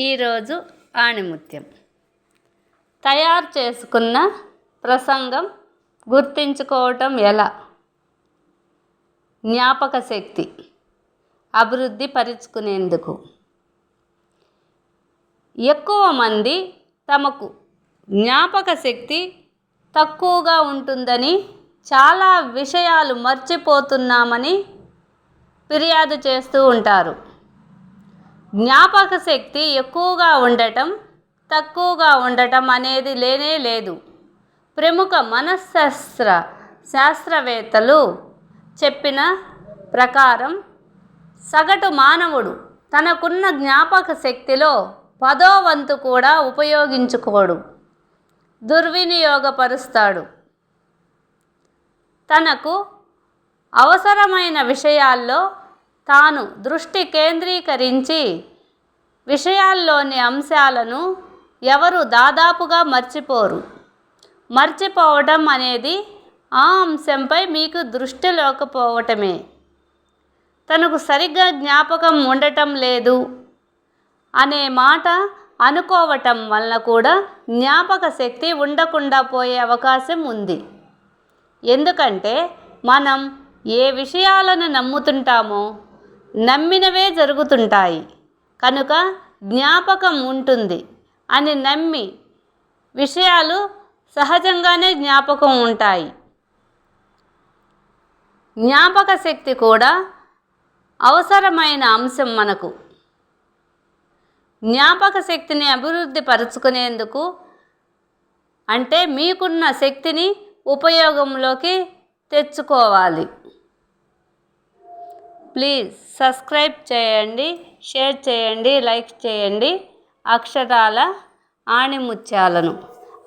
ఈరోజు ఆణిముత్యం. తయారు చేసుకున్న ప్రసంగం గుర్తించుకోవటం ఎలా? జ్ఞాపక శక్తి. అభివృద్ధి పరుచుకునేందుకు. ఎక్కువ మంది తమకు జ్ఞాపక శక్తి తక్కువగా ఉంటుందని చాలా విషయాలు మర్చిపోతున్నామని ఫిర్యాదు చేస్తూ ఉంటారు. జ్ఞాపక శక్తి ఎక్కువగా ఉండటం తక్కువగా ఉండటం అనేది లేనే లేదు. ప్రముఖ మనశ్శాస్త్ర శాస్త్రవేత్తలు చెప్పిన ప్రకారం సగటు మానవుడు తనకున్న జ్ఞాపక శక్తిలో పదో వంతు కూడా ఉపయోగించుకోడు దుర్వినియోగపరుస్తాడు. తనకు అవసరమైన విషయాల్లో తాను దృష్టి కేంద్రీకరించి విషయాల్లోని అంశాలను ఎవరు దాదాపుగా మర్చిపోరు. మర్చిపోవటం అనేది ఆ అంశంపై మీకు దృష్టి లేకపోవటమే. తనకు సరిగ్గా జ్ఞాపకం ఉండటం లేదు అనే మాట అనుకోవటం వలన కూడా జ్ఞాపక శక్తి ఉండకుండా పోయే అవకాశం ఉంది. ఎందుకంటే మనం ఏ విషయాలను నమ్ముతుంటామో నమ్మినవే జరుగుతుంటాయి. కనుక జ్ఞాపకం ఉంటుంది అని నమ్మి విషయాలు సహజంగానే జ్ఞాపకం ఉంటాయి. జ్ఞాపక శక్తి కూడా అవసరమైన అంశం మనకు. జ్ఞాపక శక్తిని అభివృద్ధి పరుచుకునేందుకు అంటే మీకున్న శక్తిని ఉపయోగంలోకి తెచ్చుకోవాలి. ప్లీజ్ సబ్స్క్రైబ్ చేయండి షేర్ చేయండి లైక్ చేయండి. అక్షరాల ఆణిముత్యాలను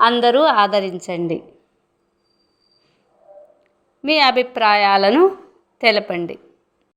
అందరూ ఆదరించండి. మీ అభిప్రాయాలను తెలపండి.